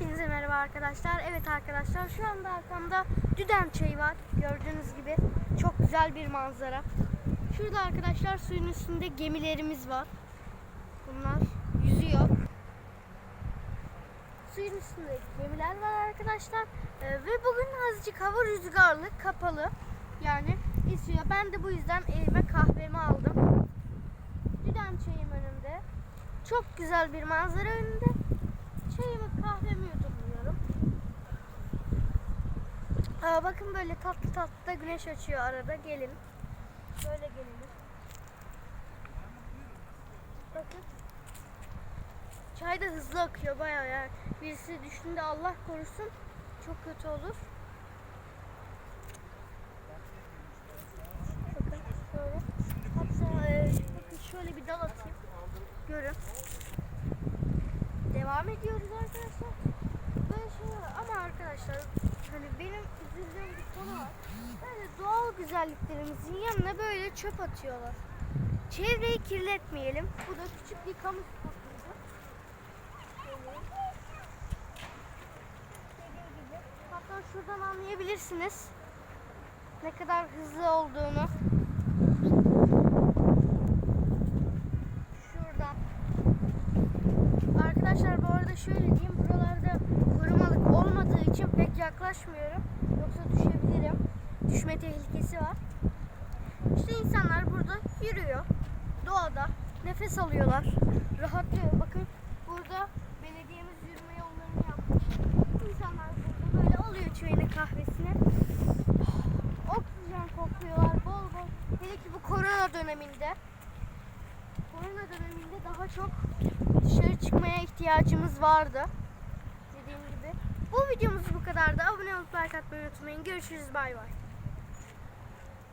Hepinize merhaba arkadaşlar. Evet arkadaşlar şu anda arkamda Düden çayı var. Gördüğünüz gibi çok güzel bir manzara. Şurada arkadaşlar suyun üstünde gemilerimiz var. Bunlar yüzüyor. Suyun üstünde gemiler var arkadaşlar. Ee, ve bugün azıcık hava rüzgarlı, kapalı. Yani esiyor. Ben de bu yüzden elime kahvemi aldım. Düden çayım önümde. Çok güzel bir manzara önünde. Aa, bakın böyle tatlı tatlı da güneş açıyor arada. Gelin. Böyle gelin. Bakın. Çay da hızlı akıyor bayağı yani. Birisi düştüğünde Allah korusun çok kötü olur. Bakın şöyle. Hatta e, bakın şöyle bir dal atayım. Görün. Devam ediyoruz arkadaşlar. Böyle şey var ama arkadaşlar hani benim üzüldüğüm bir konu var. Böyle doğal güzelliklerimizin yanına böyle çöp atıyorlar. Çevreyi kirletmeyelim. Bu da küçük bir kamu gibi. Hatta şuradan anlayabilirsiniz ne kadar hızlı olduğunu. Şuradan. Arkadaşlar bu arada şöyle diyeyim buralarda yaklaşmıyorum. Yoksa düşebilirim. Düşme tehlikesi var. İşte insanlar burada yürüyor. Doğada nefes alıyorlar. Rahatlıyor. Bakın burada belediyemiz yürüme yollarını yapmış. İnsanlar burada böyle alıyor çayını kahvesini. Oksijen kokluyorlar bol bol. Hele ki bu korona döneminde. Korona döneminde daha çok dışarı çıkmaya ihtiyacımız vardı. Bu videomuz bu kadardı. Abone olup like atmayı unutmayın. Görüşürüz. Bay bay.